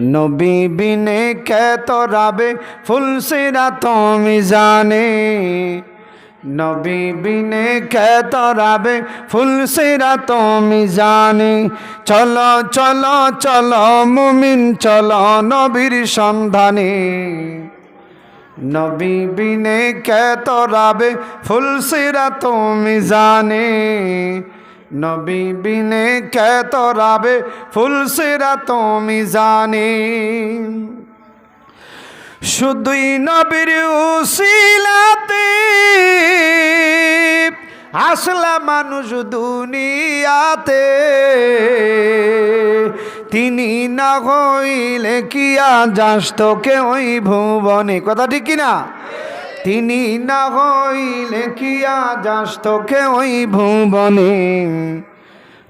নবী বিনে কে তরাবে? ফুলসিরা তুমি জানে। নবী বিনে কে তরাবে? ফুলসিরা তুমি জানে। চলো চলো চলো, মুমিন, চলো নবীর সন্ধানে। নবী বিনে কে তরাবে? ফুলসিরা তুমি জানে। নবী বিনে কে তরাবে? ফুলসিরা তুমি জানে। শুধুই নবীর উসিলাতে আসলা মানুষ দুনিয়াতে। তিনি না হইলে কিয়া যাস তোকে ওই ভুবনে? কথা ঠিক কিনা? তিনি না হইলে কিয়া যাস তোকে ওই ভুবনে?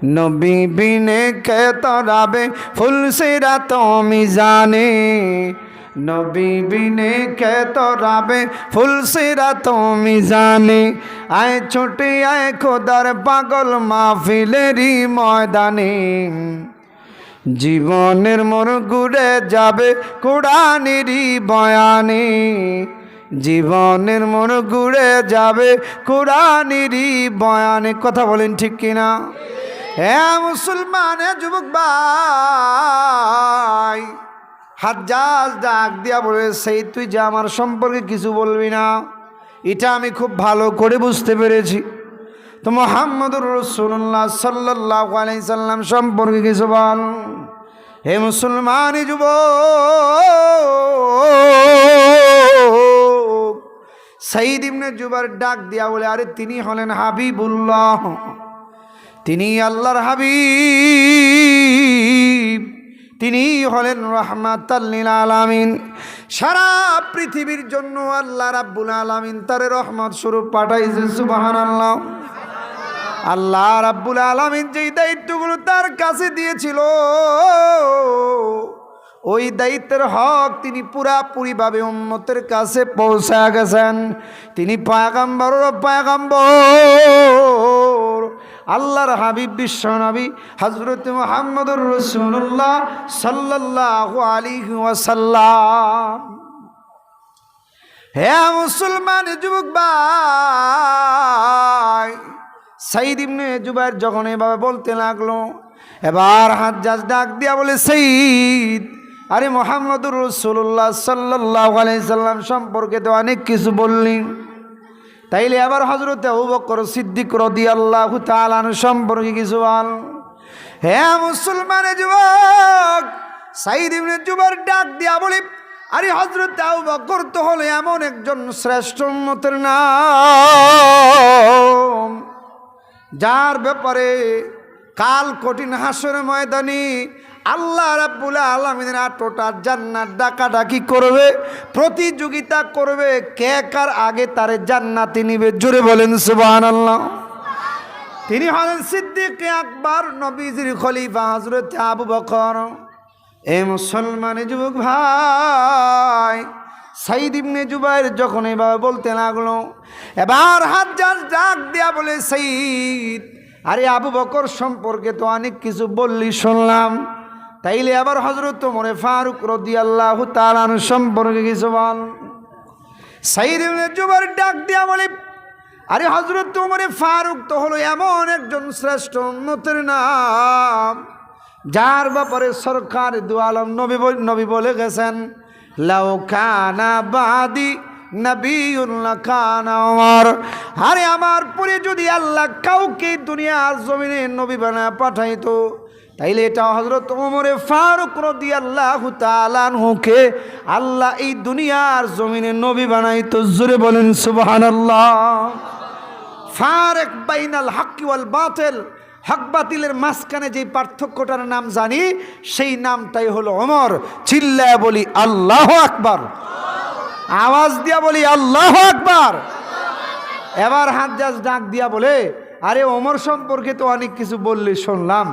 নবী বিনে কে তরাবে? ফুলসিরা তুমি জানে। নবী বিনে কে তরাবে? ফুলসিরা তুমি জানে। আয় ছোটে, আয় খোদার পাগল মাহফিলেরই ময়দানে। জীবনের মোর ঘুরে যাবে কোরআনেরই বয়ানে। জীবনের মোর ঘুরে যাবে কোরআনেরই বয়ানে। কথা বলেন ঠিক কিনা? হ্যাঁ মুসলমান যুবক ভাই হাজ্জাজ ডাক দিয়া বলে, সেই তুই যে আমার সম্পর্কে কিছু বলবি না, এটা আমি খুব ভালো করে বুঝতে পেরেছি। তো মোহাম্মদুর রসুল্লাহ সাল্লাহ সাল্লাম সম্পর্কে কিছু বল। হে মুসলমানি যুব সাইদ ইবনে জুবার ডাক দিয়া বলে, আরে, তিনি হলেন হাবিবুল্লাহ। তিনি আল্লাহর হাবিব। তিনি হলেন রহমাতাল্লিল আলামিন। সারা পৃথিবীর জন্য আল্লাহ রাব্বুল আলামিন তার রহমত স্বরূপ পাঠাইছে সুবাহান আল্লাহ আল্লাহ রাব্বুল আলামিন যেই দায়িত্বগুলো তার কাছে দিয়েছিল ওই দায়িত্বের হক তিনি পুরাপুরিভাবে উন্মতের কাছে পৌঁছা গেছেন। তিনি পায়গাম্বর পায়গাম্বর। আল্লাহর হাবিব বিশ্বনবী হজরত মোহাম্মদুর রসুল্লাহ সাল্লাহ আলী ওয়াসাল্লাম। হে মুসলমান যুবক ভাই, সাইদ ইবনে জুবাইর যখন এভাবে বলতে লাগল, এবার হাত ডাক দিয়া বলে সঈদ আরে মোহাম্মদুর রসুল্লাহ সাল্লাহ আলাইসাল্লাম সম্পর্কে তো অনেক কিছু বললি। তাইলে আবার হজরতে বকর সিদ্দিক রদি আল্লাহ তালান সম্পর্কে কিছু বল। হ্যাঁ মুসলমানে যুবক সাইদ ইবনে জুবার ডাক দিয়া বলি, আরে হজরত আবু বকর তো হলো এমন একজন শ্রেষ্ঠ উন্মতের নাম, যার ব্যাপারে কাল কঠিন হাসর ময়দানি আল্লাহ রাব্বুল আলমিনের আটোটা জান্নাত ডাকাডাকি করবে, প্রতিযোগিতা করবে কে কার আগে তারে জান্নাতি নিবে। জোরে বলেন সুবাহান আল্লাহ তিনি হলেন সিদ্দিক আকবর, নবীজির খলিফা হজরত আবু বকর। এ মুসলমান যুবক ভাই, সাইদ ইবনে জুবাইর যখন এভাবে বলতে লাগল, এবার হাত যাস ডাক দেয়া বলে, সাইদ, আরে আবু বকর সম্পর্কে তো অনেক কিছু বললি শুনলাম। তাইলে আবার হজরত মনে ফারুক রদি আল্লাহ তালান সম্পর্কে কিছু বল ডাক দিয়া বলে, আরে হজরত তোমরে ফারুক তো হলো এমন একজন শ্রেষ্ঠ উন্নতের নাম, যার ব্যাপারে সরকার দু আলম নবী নবী বলে গেছেন, লাউ কানা বাদি আরে আমার পরে যদি আল্লাহ কাউকে দুনিয়ার জমিনে নবী বানা পাঠাইতো তাইলে এটা হজরত ওমরে ফারুক রদি আল্লাহ তালানহুকে আল্লাহ এই দুনিয়ার জমিনে নবী বানাইতো, জোরে বলেন সুবহানাল্লাহ। ফারেক বাইনাল হাক্কি ওয়াল বাতিল, হক বাতিলের মাঝখানে যে পার্থক্যটার নাম জানি, সেই নামটাই হলো অমর চিল্লায় বলি আল্লাহ আকবার। আওয়াজ দিয়া বলি আল্লাহ আকবার। এবার হাত ডাক দিয়া বলে, আরে অমর সম্পর্কে তো অনেক কিছু বললি শুনলাম।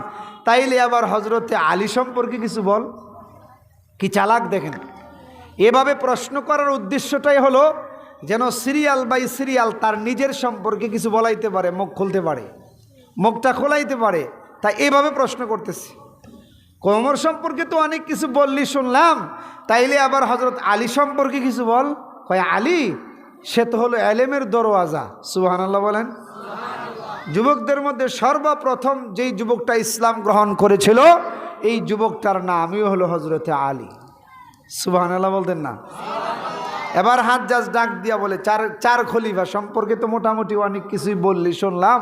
তাইলে আবার হজরতে আলী সম্পর্কে কিছু বল? কি চালাক দেখেন। এভাবে প্রশ্ন করার উদ্দেশ্যটাই হলো যেন সিরিয়াল বাই সিরিয়াল তার নিজের সম্পর্কে কিছু বলাইতে পারে, মুখ খুলতে পারে, মুখটা খোলাইতে পারে। তাই এভাবে প্রশ্ন করতেছি। কোমর সম্পর্কে তো অনেক কিছু বললি শুনলাম, তাইলে আবার হজরত আলী সম্পর্কে কিছু বল? কয়, আলী, সে তো হলো এলেমের দরওয়াজা সুবাহান আল্লাহ বলেন। যুবকদের মধ্যে সর্বপ্রথম যেই যুবকটা ইসলাম গ্রহণ করেছিল, এই যুবকটার নামই হলো হজরতে আলী। আল্লাহ বলতেন না? এবার হাত জাজ ডাক দিয়া বলে, চার চার খলিফা সম্পর্কে তো মোটামুটি অনেক কিছুই বললি, শুনলাম।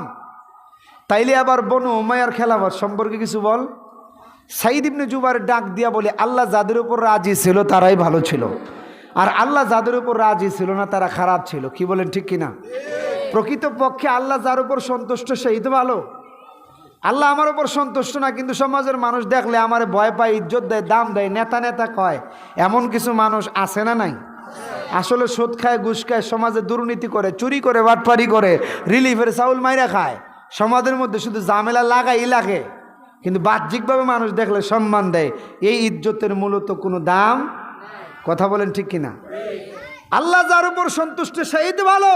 তাইলে আবার বনু উমায়ার খেলাফত সম্পর্কে কিছু বল। সাইদ ইবনে জুবার ডাক দিয়া বলে, আল্লাহ যাদের উপর রাজি ছিল তারাই ভালো ছিল। আর আল্লাহ যাদের উপর রাজি ছিল না, তারা খারাপ ছিল। কি বলেন, ঠিক কিনা? প্রকৃত পক্ষে আল্লাহ যার উপর সন্তুষ্ট, সেই তো ভালো। আল্লাহ আমার উপর সন্তুষ্ট না, কিন্তু সমাজের মানুষ দেখলে আমার ভয় পায়, ইজ্জত দেয়, দাম দেয়, নেতা নেতা কয়। এমন কিছু মানুষ আছে না নাই? আসলে সুদ খায়, ঘুষ খায়, সমাজে দুর্নীতি করে, চুরি করে, বাটপারি করে, রিলিফের চাউল মাইরা খায়। সমাজের মধ্যে শুধু জামেলা লাগাই লাগে, কিন্তু বাহ্যিকভাবে মানুষ দেখলে সম্মান দেয়। এই ইজ্জতের মূলত কোনো দাম? কথা বলেন ঠিক কিনা? আল্লাহ যার উপর সন্তুষ্ট, সেই তো ভালো।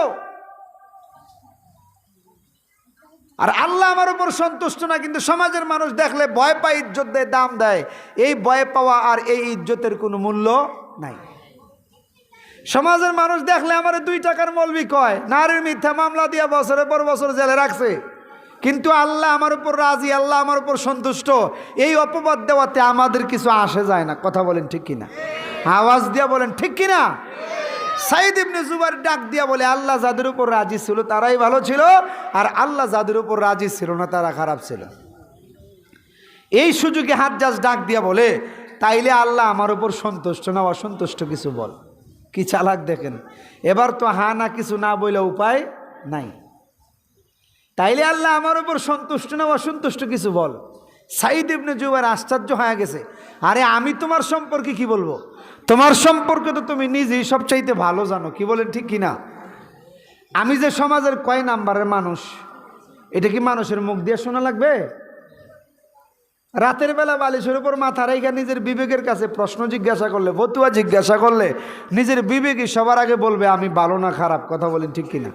আর আল্লাহ আমার উপর সন্তুষ্ট না, কিন্তু সমাজের মানুষ দেখলে ভয় পায়, ইজ্জত দেয়, দাম দেয়। এই ভয় পাওয়া আর এই ইজ্জতের কোনো মূল্য নাই। সমাজের মানুষ দেখলে আমার দুই টাকার মলবি কয়, নারীর মিথ্যা মামলা দিয়া বছরের পর বছর জেলে রাখছে। কিন্তু আল্লাহ আমার উপর রাজি, আল্লাহ আমার উপর সন্তুষ্ট। এই অপবাদ দেওয়াতে আমাদের কিছু আসে যায় না, কথা বলেন ঠিক কিনা? আওয়াজ দিয়া বলেন, ঠিক কিনা? সাইদ ইবনে জুবার ডাক দিয়া বলে, আল্লাহ যাদের উপর রাজি ছিল তারাই ভালো ছিল, আর আল্লাহ যাদের উপর রাজি ছিল না তারা খারাপ ছিল। এই সুযোগে হাত জাজ ডাক দিয়া বলে, তাইলে আল্লাহ আমার উপর সন্তুষ্ট না অসন্তুষ্ট কিছু বল। কি চালাক দেখেন? এবার তো হা না কিছু না বইলে উপায় নাই। তাইলে আল্লাহ আমার উপর সন্তুষ্ট না অসন্তুষ্ট কিছু বল। সাইদ ইবনে জুবার আশ্চর্য হয়ে গেছে, আরে আমি তোমার সম্পর্কে কি বলব? তোমার সম্পর্কে তো তুমি নিজেই সবচাইতে ভালো জানো, কি বলেন ঠিক কিনা? আমি যে সমাজের কয় নাম্বারের মানুষ, এটা কি মানুষের মুখ দিয়ে শোনা লাগবে? রাতের বেলা বালিশের উপর মাথা রেখে নিজের বিবেকের কাছে প্রশ্ন জিজ্ঞাসা করলে বতুয়া জিজ্ঞাসা করলে, নিজের বিবেকই সবার আগে বলবে, আমি ভালো না খারাপ? কথা বলেন ঠিক কিনা?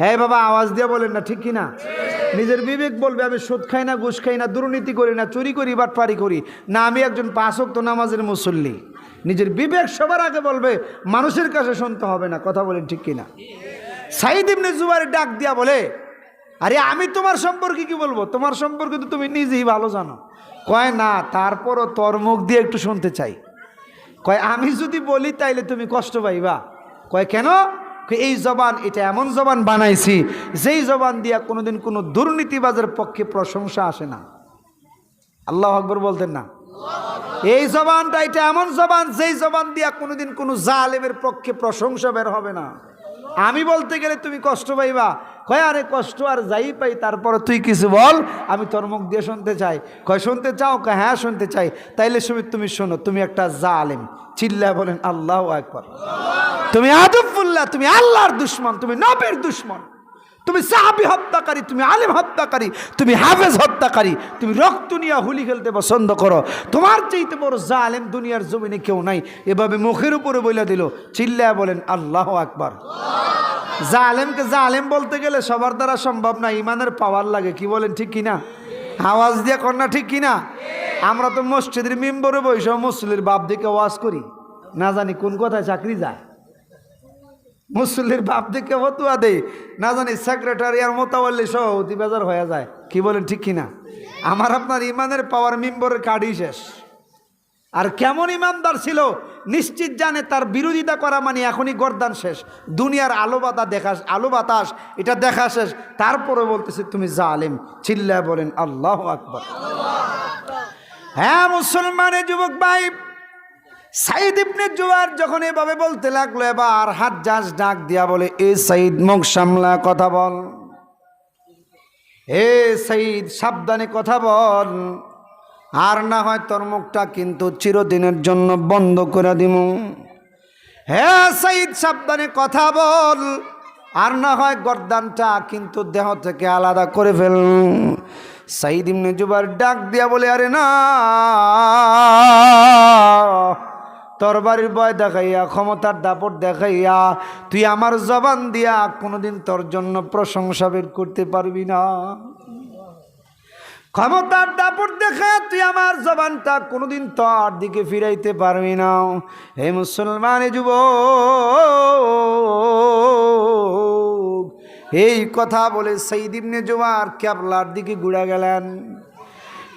হ্যাঁ বাবা, আওয়াজ দিয়ে বলেন না ঠিক কিনা? নিজের বিবেক বলবে, আমি সুদ খাই না, ঘুষ খাই না, দুর্নীতি করি না, চুরি করি, বাটপারি করি। না, আমি একজন পাঁচক তো নামাজের মুসল্লি। নিজের বিবেক সবার আগে বলবে, মানুষের কাছে শুনতে হবে না, কথা বলেন ঠিক কিনা। সাইদ ইবনে জুবাইর ডাক দিয়া বলে, আরে আমি তোমার সম্পর্কে কি বলব? তোমার সম্পর্কে তো তুমি নিজেই ভালো জানো। কয়, না, তারপরও তোর মুখ দিয়ে একটু শুনতে চাই। কয়, আমি যদি বলি তাইলে তুমি কষ্ট পাইবা। কয়, কেন? এই জবান, এটা এমন জবান বানাইছি, যেই জবান দিয়া কোনোদিন কোনো দুর্নীতিবাজের পক্ষে প্রশংসা আসে না। আল্লাহ আকবর বলতেন না। এই জবানটা এটা এমন জবান, যেই জবান দিয়া কোনোদিন কোনো জালেমের পক্ষে প্রশংসা বের হবে না। আমি বলতে গেলে তুমি কষ্ট পাইবা। কয়, আরে কষ্ট আর যাই পাই, তারপরে তুই কিছু বল, আমি তোর মুখ দিয়ে শুনতে চাই। কয়, শুনতে চাও? কয় হ্যাঁ শুনতে চাই। তাইলে সুমিত, তুমি শোনো, তুমি একটা জালেম। চিল্লা বলেন, আল্লাহ একবার তুমি আদবুল্লাহ, তুমি আল্লাহর দুশ্মন, তুমি নবের দুশ্মন। তুমি সাহাবি হত্যাকারী, তুমি আলেম হত্যাকারী, তুমি হাফেজ হত্যাকারী, তুমি রক্ত নিয়ে হুলি খেলতে পছন্দ করো। তোমার চাইতে বড় জালেম দুনিয়ার জমিনে কেউ নাই। এভাবে মুখের উপরে বলে দিল চিল্লা বলেন, আল্লাহ আকবার। জালেমকে জালেম বলতে গেলে সবার দ্বারা সম্ভব না, ইমানের পাওয়ার লাগে। কি বলেন, ঠিক কিনা? আওয়াজ দিয়ে কন্যা ঠিক কিনা? আমরা তো মসজিদের মেম্বরে বৈশ মুসলির বাপ দিকে ওয়াজ করি। না জানি কোন কথায় চাকরি যায়। মুসল্লির বাপ দিকে হতুয়া দেয় না জানি সেক্রেটারি আর মোতাবল্লি সভাপতি বেজার হয়ে যায়। কি বলেন, ঠিক কিনা? আমার আপনার ইমানের পাওয়ার মেম্বরের কার্ডই শেষ। আর কেমন ইমানদার ছিল, নিশ্চিত জানে তার বিরোধিতা করা মানে এখনই গরদান শেষ। দুনিয়ার আলো বাতা দেখা, আলো বাতাস, এটা দেখা শেষ। তারপরে বলতেছে, তুমি জালেম চিল্লা বলেন, আল্লাহ আকবর। হ্যাঁ মুসলমানের যুবক ভাই সাইদ ইবনে জুয়ার যখন এভাবে বলতে লাগল, এবার হাত জাজ ডাক দিয়া বলে, এ সাইদ, মুখ সামলা, কথা বল। হে সাইদ, সাবধানে কথা বল। আর না হয় তোর মুখটা কিন্তু চিরদিনের জন্য বন্ধ করে দিব হ্যাঁ সাইদ, সাবধানে কথা বল। আর না হয় গর্দানটা কিন্তু দেহ থেকে আলাদা করে ফেল। সাইদ ইবনে জুবার ডাক দিয়া বলে, আরে না। তরবারির ভয় দেখাইয়া, ক্ষমতার দাপট দেখাইয়া, তুই আমার জবান দিয়া কোনোদিন তোর জন্য প্রশংসা বের করতে পারবি না। ক্ষমতার দাপট দেখে তুই আমার জবানটা কোনোদিন তোর দিকে ফিরাইতে পারবি না। হে মুসলমান যুব এই কথা বলে সাইদ ইবনে জুমার ক্যাবলার দিকে ঘুরে গেলেন।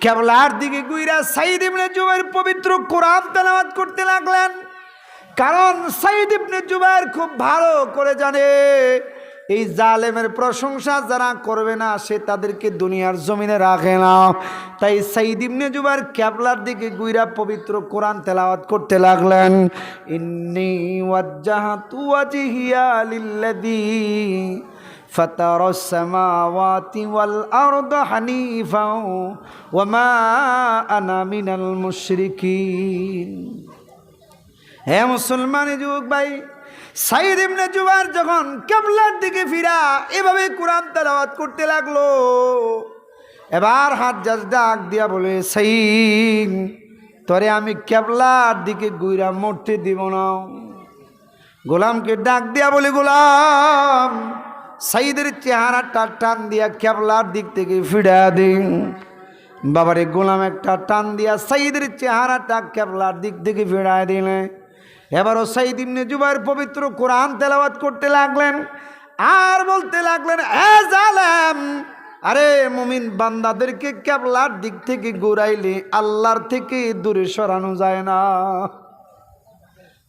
ক্যাবলার দিকে গুইরা সাইদ ইবনে জুবাইর পবিত্র কোরআন তেলাওয়াত করতে লাগলেন। কারণ সাইদ ইবনে জুবাইর খুব ভালো করে জানে। এই জালেমের প্রশংসা যারা করবে না, সে তাদেরকে দুনিয়ার জমিনে রাখে না। তাই সাইদ ইবনে জুবাইর ক্যাবলার দিকে গুইরা পবিত্র কোরআন তেলাওয়াত করতে লাগলেন। ইন্নি ওয়াজ্জাহাতু ওয়াজহিয়া লিল্লাযী فطر السماوات والأرض حنيفا وما أنا من المشركين হে মুসলমান যুবক ভাই সাইদ ইবনে জুবার যখন কেবলার দিকে ফিরা এভাবে কোরআন তেলাওয়াত করতে লাগলো এবার হাত জাজ ডাক দিয়া বলে সাইদ তরে আমি কেবলার দিকে গুইরা মরতে দিব না গোলামকে ডাক দিয়া বলে গোলাম সাইদের চেহারাটা টান দিয়া কেবলার দিক থেকে ফিরা দিন। বাবারে, গোলাম একটা টান দিয়া সাইদের চেহারাটা কেবলার দিক থেকে ফিরায় দিলে এবারও সাইদ ইবনে জুবাইর পবিত্র কোরআন তেলাওয়াত করতে লাগলেন। আর বলতে লাগলেন, এ জালেম, আরে মুমিন বান্দাদেরকে কেবলার দিক থেকে ঘুরাইলে আল্লাহর থেকে দূরে সরানো যায় না।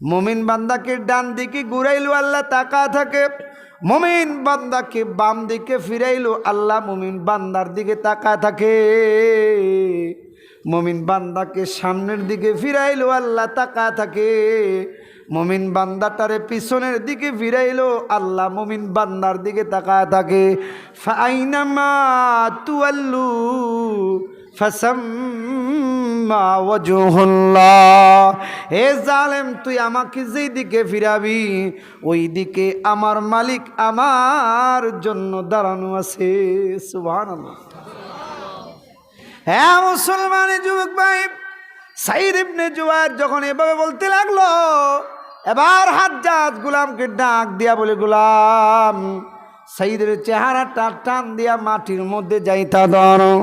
মুমিন বান্দাকে ডান দিকে ঘুরাইলো, আল্লাহ তাকা থাকে। মুমিন বান্দাকে বাম দিকে ফিরাইলো, আল্লাহ মুমিন বান্দার দিকে তাকা থাকে। মুমিন বান্দাকে সামনের দিকে ফিরাইলো, আল্লাহ তাকা থাকে। মুমিন বান্দাটারে পিছনের দিকে ফিরাইলো, আল্লাহ মুমিন বান্দার দিকে তাকায় থাকে। ফাইনামা তুয়াল্লু হে জালেম, তুই আমাকে যেই দিকে ফিরাবি, ওই দিকে আমার মালিক আমার জন্য দাঁড়ানো আছে। সুবহানাল্লাহ। হ্যাঁ মুসলমান যুবক ভাই, সাইদ ইবনে জুয়ার যখন এভাবে বলতে লাগল, এবার হাজ্জাজ গুলামকে ডাক দিয়া বলে, গুলাম, সাইদের চেহারাটা টান দিয়া মাটির মধ্যে যাইতা ধরো।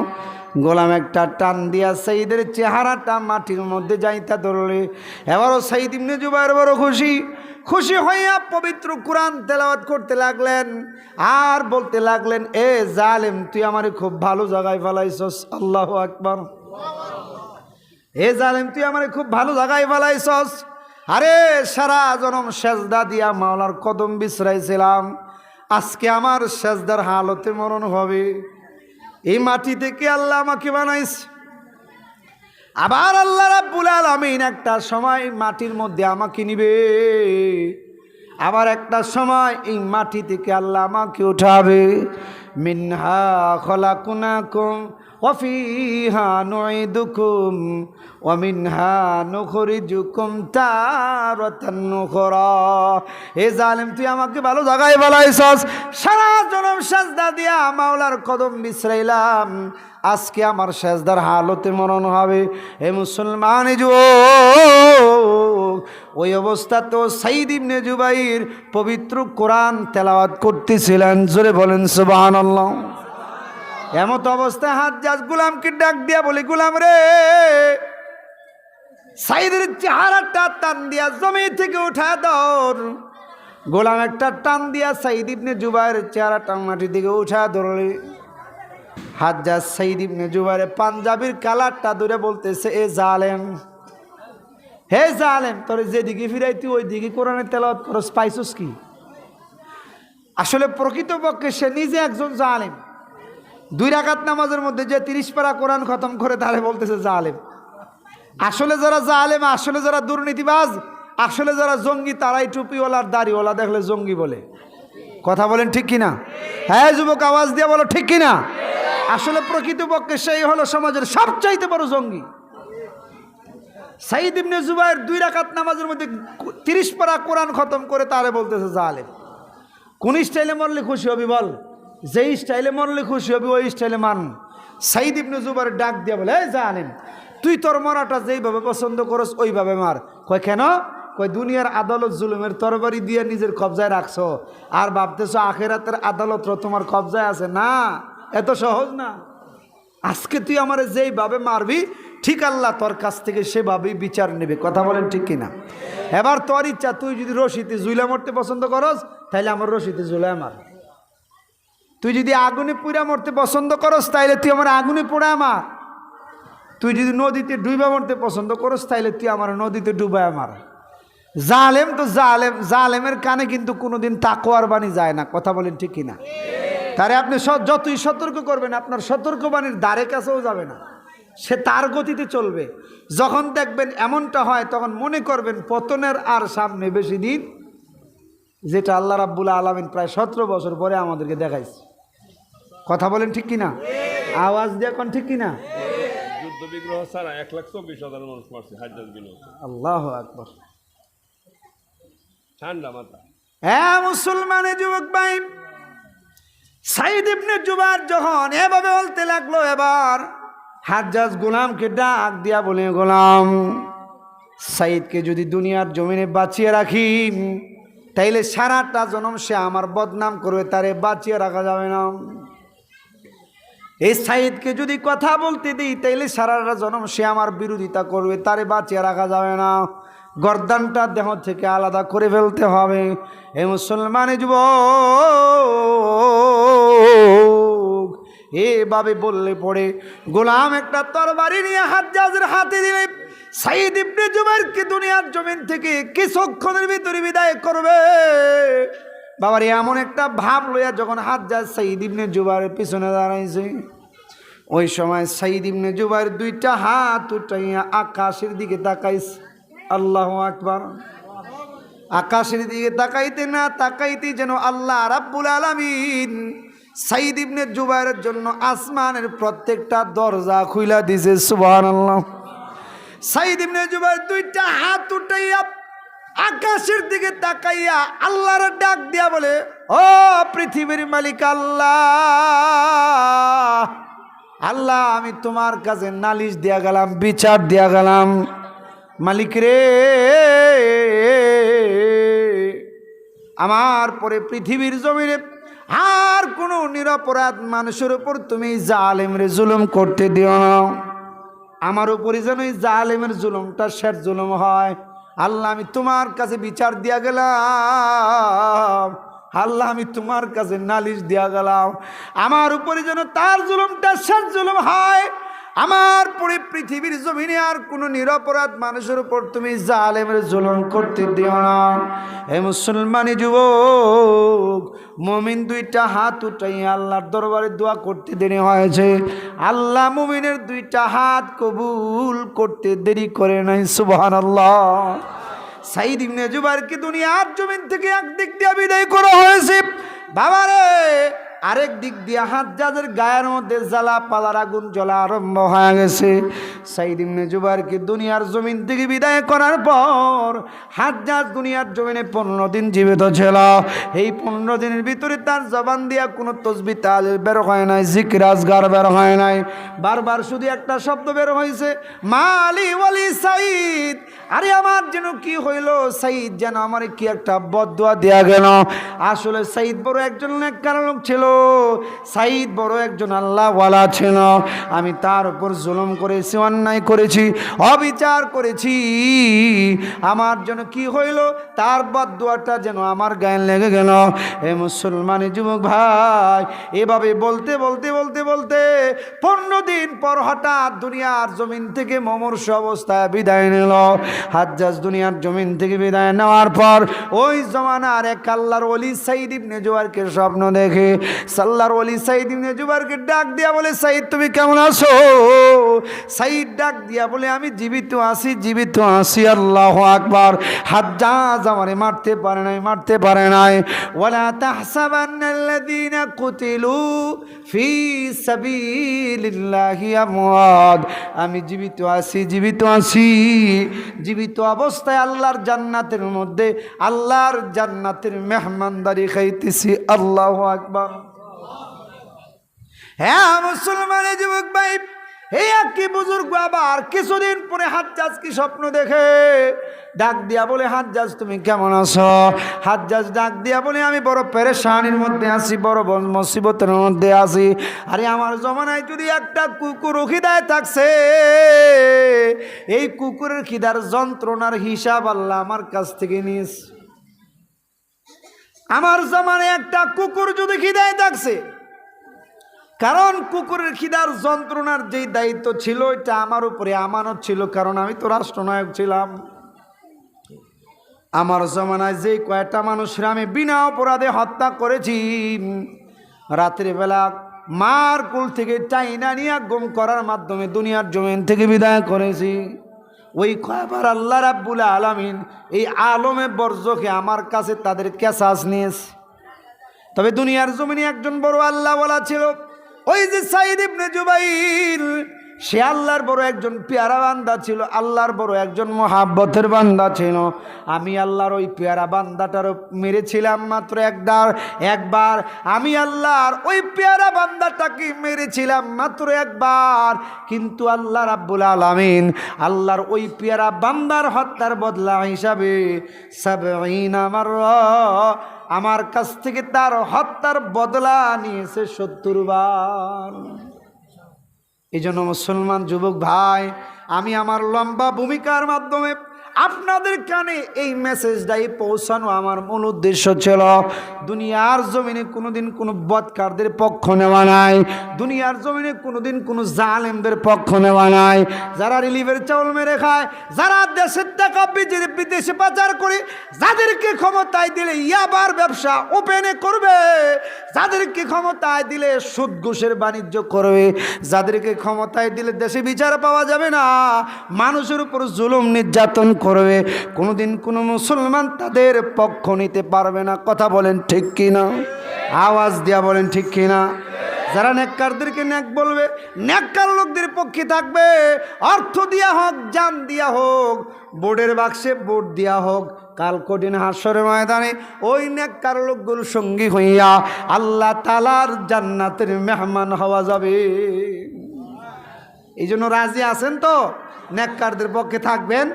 গোলাম একটা টান দিয়া সাইদের চেহারাটা মাটির মধ্যে যাইতা ধরলে। এবারও সাইদ ইবনে জুবাইর বড় খুশি। খুশি হইয়া পবিত্র কোরআন তেলাওয়াত করতে লাগলেন। আর বলতে লাগলেন, এ জালেম, তুই আমারে খুব ভালো জায়গায় ফেলাইছস। আল্লাহ আকবার। এ জালেম, তুই আমারে খুব ভালো জায়গায় ফেলাইছস। আরে, সারা জনম সেজদা দিয়া মাওলার কদম বিছরাইছিলাম আজকে আমার সেজদার হালতে মরণ হবে। এই মাটি থেকে আল্লাহ আমাকে বানাইছে। আবার আল্লাহ রাব্বুল আলামিন একটা সময় মাটির মধ্যে আমাকে নিবে। আবার একটা সময় এই মাটি থেকে আল্লাহ আমাকে উঠাবে। মিনহা খলাকুনাকুম নয় নুইদুকুম তারাতান নুখরা। এ জালিম, তুই আমাকে ভালো সারা জনম দিয়া মাওলার কদম বিছরাইলাম। আজকে আমার সেজদার হালতে মরণ হবে। হে মুসলমান ওই অবস্থা তো সাইদ ইবনে জুবাইর পবিত্র কোরআন তেলাওয়াত করতেছিলেন। জোরে বলেন, সুবহানাল্লাহ। এমত অবস্থায় হাত জাজ গুলামকে ডাক দিয়া বলি, গুলাম রে সাইদের চেহারাটা টান দিয়া জমি থেকে উঠা দর। গোলাম একটা টান দিয়া সাইদ ইবনে জুবাইর চেহারাটা মাটি থেকে উঠা ধরলে হাজ্জাজ সাইদ ইবনে জুবাইরে পাঞ্জাবির কালারটা দূরে বলতেছে, এ জালেম। হে জালেম, তোর যেদিকে ফিরাইতি ওই দিকে কোরআনের তেলাওয়াত করস, পাইছস কি? আসলে প্রকৃতপক্ষে সে নিজে একজন জালেম। দুই রাকাত নামাজের মধ্যে যে তিরিশ পারা কোরআন খতম করে তাহলে বলতেছে জালেম। আসলে যারা জালেম, আসলে যারা দুর্নীতিবাজ, আসলে যারা জঙ্গি, তারাই টুপিওয়ালার দাড়িওয়ালা দেখলে জঙ্গি বলে। কথা বলেন ঠিক কিনা? হ্যাঁ যুবক, আওয়াজ দিয়ে বলো ঠিক কিনা? আসলে প্রকৃতপক্ষে সেই হলো সমাজের সবচাইতে বড় জঙ্গি। সাইদ ইবনে জুবাইর দুই রাকাত নামাজের মধ্যে তিরিশ পারা কোরআন খতম করে তারে বলতেছে জালেম। কোন স্টাইলে মরলে খুশি হবি বল? যেই স্টাইলে মরলে খুশি হবি, ওই স্টাইলে মান সাইদ ইবনে জুবাইর ডাক দিয়ে বলে, এই জালেম তুই তোর মরাটা যেইভাবে পছন্দ করস, ওইভাবে মার। কয় কেন? কয় দুনিয়ার আদালত জুলুমের তরবারি দিয়ে নিজের কবজায় রাখছো। আর ভাবতেছো আখেরাতের আদালত তোমার কবজায় আছে? না, এত সহজ না। আজকে তুই আমার যেইভাবে মারবি, ঠিক আল্লাহ তোর কাছ থেকে সেভাবেই বিচার নেবে। কথা বলেন ঠিক কিনা? এবার তোর ইচ্ছা, তুই যদি রশিতে জুইলা মরতে পছন্দ করস তাহলে আমার রশিতে জুলাই মার। তুই যদি আগুনে পুড়া মরতে পছন্দ করস, তাইলে তুই আমার আগুনে পোড়া মার। তুই যদি নদীতে ডুবা মরতে পছন্দ করস, তাইলে তুই আমার নদীতে ডুবায় মার। জালেম তো জালেম, জালেমের কানে কিন্তু কোনোদিন তাকোয়ার বাণী যায় না, কথা বলেন ঠিক কিনা? তারে আপনি যতই সতর্ক করবেন, আপনার সতর্কবাণীর দ্বারে কাছেও যাবে না। সে তার গতিতে চলবে। যখন দেখবেন এমনটা হয়, তখন মনে করবেন পতনের আর সামনে বেশি দিন, যেটা আল্লাহ রাব্বুল আলমিন প্রায় সতেরো বছর পরে আমাদেরকে দেখাইছে। কথা বলেন ঠিক কিনা? আওয়াজ দিয়ে এখন ঠিক কিনা? বিগ্রহ ছাড়া এক লাখ চব্বিশ হাজার মানুষ মারছে হাজার আল্লাহ আকবর। ঠান্ডা মাথা। হ্যাঁ মুসলমানের যুবক ভাই সাইদ ইবনে জুবার যখন এভাবে বলতে লাগল এবার হাজ্জাজ গোলামকে ডাক দিয়া বলে গোলাম সাইদকে যদি দুনিয়ার জমিনে বাঁচিয়ে রাখি তাইলে সারাটা জনম সে আমার বদনাম করবে তারে বাঁচিয়ে রাখা যাবে না। এই সাইদকে যদি কথা বলতে দিই, তাইলে সারাটা জনম সে আমার বিরোধিতা করবে, তারে বাঁচিয়ে রাখা যাবে না। গর্দানটা দেহ থেকে আলাদা করে ফেলতে হবে। এ মুসলমানে যুব এভাবে বললে পড়ে, গোলাম একটা তরবারি নিয়ে হাজ্জাজের হাতে দিলে সাইদ ইবনে জুবাইরকে দুনিয়ার জমিন থেকে কিছুক্ষণের ভিতরে বিদায় করবে। বাবার এমন একটা ভাব লইয়া যখন হাজ্জাজ সাইদ ইবনে জুবাইরের পিছনে দাঁড়াইছে। ওই সময় সাইদ ইবনে জুবাইর দুইটা হাত উঠাইয়া আকাশের দিকে তাকাইছে। আল্লাহ আকবার। আকাশের দিকে তাকাইতে না তাকাইতে যেন আল্লাহ রাব্বুল আলামিন সাইদ ইবনে জুবাইরের জন্য আসমানের প্রত্যেকটা দরজা খুইলা দিছে, সুবহানাল্লাহ। সাইদ ইবনে জুবাইর দুইটা হাত উঠাইয়া আকাশের দিকে তাকাইয়া আল্লাহর ডাক দিয়া বলে, ও পৃথিবীর মালিক আল্লাহ আল্লাহ, আমি তোমার কাছে নালিশ দিয়া গেলাম, বিচার দিয়া গেলাম। মালিক রে, আমার পরে পৃথিবীর জমিনে আর কোনো নিরপরাধ মানুষের উপর তুমি জালেমরে জুলুম করতে দিও না। আমার উপরে যেন এই জালেমের জুলুমটা শেষ জুলুম হয়। আল্লাহ, আমি তোমার কাছে বিচার দিয়া গেলাম। আল্লাহ, আমি তোমার কাছে নালিশ দিয়া গেলাম। আমার উপরে যেন তার জুলুমটা, শেষ জুলুম হয়। আমার পরে পৃথিবীর জমিনে আর কোনো নিরপরাধ মানুষের উপর তুমি জালেমের জুলুম করতে দিও না। হে মুসলমানি যুবক, মমিন দুইটা হাত উঠাই আল্লাহর দরবারে দোয়া করতে দেরি হয়েছে। আল্লাহ মুমিনের দুইটা হাত কবুল করতে দেরি করে নাই সুবহান আল্লাহ সাইদ ইবনে জুবাইরকে দুনিয়ার জমিন থেকে একদিক দিয়ে বিদায় করা হয়েছে। বাবারে আরেক দিক দিয়ে হাজ্জাজের গায়ের মধ্যে জ্বালা পালার আগুন জ্বলা আরম্ভ হয়ে গেছে। সাইদ ইবনে জুবাইরকে দুনিয়ার জমিন থেকে বিদায় করার পর হাজ্জাজ দুনিয়ার জমিনে পনেরো দিন জীবিত ছিল। এই পনেরো দিনের ভিতরে তার জবান দিয়া কোনো তসবি তাল বের হয় নাই, জিকির আজগার বের হয় নাই। বারবার শুধু একটা শব্দ বের হয়েছে, মালি ওয়ালি সাইদ। আরে আমার যেন কি হইল, সাইদ যেন আমার কি একটা বদুয়া দেয়া গেল। আসলে সাইদ বড় একজন নেককার লোক ছিল সাইদ বড় একজন আল্লাহওয়ালা ছিল। আমি তার উপর জুলুম করেছি, অন্যায় করেছি, অবিচার করেছি। আমার যেন কি হইল? তার বদুয়াটা যেন আমার গায়ে লেগে গেল। এ মুসলমানি যুবক ভাই, এভাবে বলতে বলতে বলতে বলতে পনেরো দিন পর হঠাৎ দুনিয়ার জমিন থেকে মমর্ষ অবস্থায় বিদায় নিল। হাজ্জাজ দুনিয়ার জমিন থেকে বিদায় নেওয়ার পর ওই জমানার এক আল্লাহর অলি সাইদ ইবনে স্বপ্ন দেখে সাল্লাহর অলি সাইদ ইবনে জুবারকে ডাক দিয়া বলে, সাইদ, তুমি কেমন আছো? সাইদ ডাক দিয়া বলে, আমি জীবিত আছি জীবিত আছি, আল্লাহ আকবার। হাজ্জাজ আমারে মারতে পারে নাই, মারতে পারে নাই। ওয়ালা তাহসাবান্নাল্লাযীনা কুতিলু ফি সাবিলিল্লাহি আমওয়াত আমি জীবিত আছি জীবিত আছি। জীবিত অবস্থায় আল্লাহর জান্নাতের মধ্যে, আল্লাহর জান্নাতের মেহমানদারি খাইতেছি। আল্লাহ আকবার। হ্যাঁ মুসলমানের যুবক ভাই, এই কি বুজুর্গ আবার কিছুদিন পরে হাজ্জাজ কি স্বপ্ন দেখে? ডাক দিয়া বলে, হাজ্জাজ, তুমি কেমন আছো? হাজ্জাজ ডাক দিয়া বলে, আমি বড় পেরেশানির মধ্যে আছি বড় মুসিবতের মধ্যে আছি। আরে, আমার জমানায় যদি একটা কুকুর খিদায় থাকছে, এই কুকুরের খিদার যন্ত্রণার হিসাব আল্লাহ আমার কাছ থেকে নিয়েছে। আমার জমানায় একটা কুকুর যদি খিদায় থাকছে কারণ কুকুরের খিদার যন্ত্রণার যেই দায়িত্ব ছিল, এটা আমার উপরে আমানত ছিল, কারণ আমি তো রাষ্ট্রনায়ক ছিলাম। আমার জমানায় যে কয়েকটা মানুষের আমি বিনা অপরাধে হত্যা করেছি রাত্রিবেলা মার কুল থেকে চাইনা নিয়ে গম করার মাধ্যমে দুনিয়ার জমিন থেকে বিদায় করেছি। ওই কয়বার আল্লাহ রাব্বুল আলামিন এই আলমে বর্জকে আমার কাছে তাদের ক্যাসাস নিয়েছে। তবে দুনিয়ার জমিনে একজন বড় আল্লাহ বলা ছিল ওই যে সাইদ ইবনে জুবাইর সে আল্লাহর বড় একজন পেয়ারা বান্দা ছিল, আল্লাহর বড় একজন মহাব্বতের বান্দা ছিল। আমি আল্লাহর ওই পেয়ারা বান্দাটারও মেরেছিলাম মাত্র একবার একবার। আমি আল্লাহর ওই পেয়ারা বান্দাটাকে মেরেছিলাম মাত্র একবার। কিন্তু আল্লাহ রাব্বুল আলামিন আল্লাহর ওই পেয়ারা বান্দার হত্যার বদলা হিসাবে সাবঈন আমার আমার কাছ থেকে তার হত্যার বদলা নিয়েছে সত্তর বার। এই জন্য মুসলমান যুবক ভাই আমি আমার লম্বা ভূমিকার মাধ্যমে আপনাদের কানে এই মেসেজটাই পৌঁছানো আমার মূল উদ্দেশ্য ছিল। দুনিয়ার জমিনে কোনোদিন কোনো বৎকারদের পক্ষ নেওয়া নাই। দুনিয়ার জমিনে কোনোদিন কোনো জালেমদের পক্ষ নেওয়া নাই। যারা রিলিফের চাউল মেরে খায়, যারা দেশের টাকা বিদেশে পাচার করে, যাদেরকে ক্ষমতায় দিলে ইয়াবার ব্যবসা ওপেনে করবে, যাদেরকে ক্ষমতায় দিলে সুদ ঘুষের বাণিজ্য করবে, যাদেরকে ক্ষমতায় দিলে দেশে বিচার পাওয়া যাবে না, মানুষের উপর জুলুম নির্যাতন করবে, কোনোদিন কোনো মুসলমান তাদের পক্ষ নিতে পারবে না। কথা বলেন ঠিক কিনা? আওয়াজ দিয়া বলেন ঠিক কিনা? যারা নেককারদেরকে ন্যাক বলবে ন্যাক্কার লোকদের পক্ষে থাকবে। অর্থ দিয়া হোক, জান দিয়া হোক, বোর্ডের বাক্সে বোর্ড দিয়া হোক কাল কঠিন হাসরের ময়দানে ওই নেককার লোকগুলো সঙ্গী হইয়া আল্লাহ তালার জান্নাতের মেহমান হওয়া যাবে। এই জন্য রাজি আছেন তো? নেককারদের পক্ষে থাকবেন?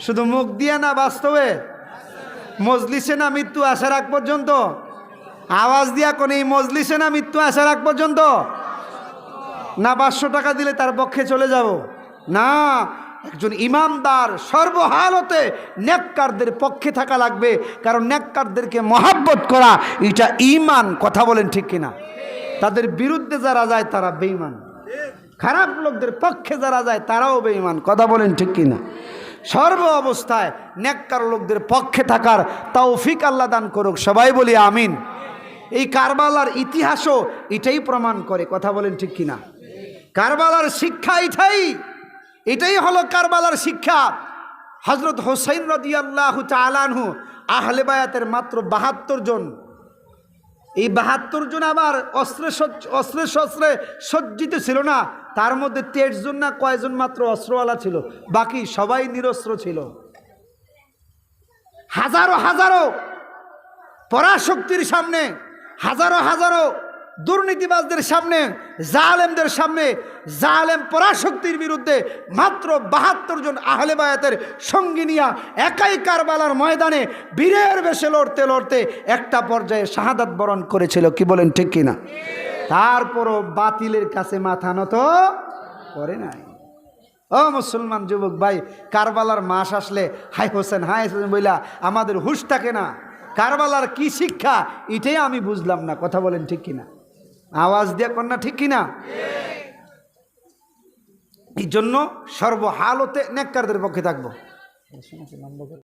শুধু মুখ দিয়ে না বাস্তবে? মজলিসে না মৃত্যু আসার আগ পর্যন্ত? আওয়াজ দিয়া কোন, এই মজলিসে না মৃত্যু আসার আগ পর্যন্ত? না পাঁচশো টাকা দিলে তার পক্ষে চলে যাব? না, একজন ইমামদার সর্বহালতে নেককারদের পক্ষে থাকা লাগবে। কারণ নেককারদেরকে মহাব্বত করা, এটা ইমান কথা বলেন ঠিক কিনা? তাদের বিরুদ্ধে যারা যায়, তারা বেঈমান। খারাপ লোকদের পক্ষে যারা যায়, তারাও বেইমান কথা বলেন ঠিক কিনা? সর্ব অবস্থায় নেককার লোকদের পক্ষে থাকার তৌফিক আল্লাহ দান করুক। সবাই বলি আমিন। এই কারবালার ইতিহাসও এটাই প্রমাণ করে। কথা বলেন ঠিক কিনা? কারবালার শিক্ষা এটাই। এটাই হলো কারবালার শিক্ষা। হজরত হোসাইন রদিয়াল্লাহু চালানহু আহলে বায়াতের মাত্র বাহাত্তর জন এই বাহাত্তর জন আবার অস্ত্রে অস্ত্রে শস্ত্রে সজ্জিত ছিল না। তার মধ্যে তেইশ জন না কয়জন মাত্র অস্ত্রওয়ালা ছিল? বাকি সবাই নিরস্ত্র ছিল। হাজারো হাজারো পরাশক্তির সামনে, হাজারো হাজারো দুর্নীতিবাজদের সামনে, জালেমদের সামনে, জালেম পরাশক্তির বিরুদ্ধে মাত্র বাহাত্তর জন আহলে বায়াতের সঙ্গী নিয়া একাই কারবালার ময়দানে বীরের বেশে লড়তে লড়তে একটা পর্যায়ে শাহাদাত বরণ করেছিল। কি বলেন, ঠিক কিনা? তারপরও বাতিলের কাছে মাথা নত করে নাই। ও মুসলমান যুবক ভাই, কারবালার মাস আসলে, হাই হোসেন হাই হোসেন বইলা আমাদের হুশ থাকে না। কারবালার কি শিক্ষা, এটাই আমি বুঝলাম না। কথা বলেন, ঠিক কিনা? আওয়াজ দিয়ে কন্যা ঠিক কিনা? এই জন্য সর্বহালতে নেককারদের পক্ষে থাকব।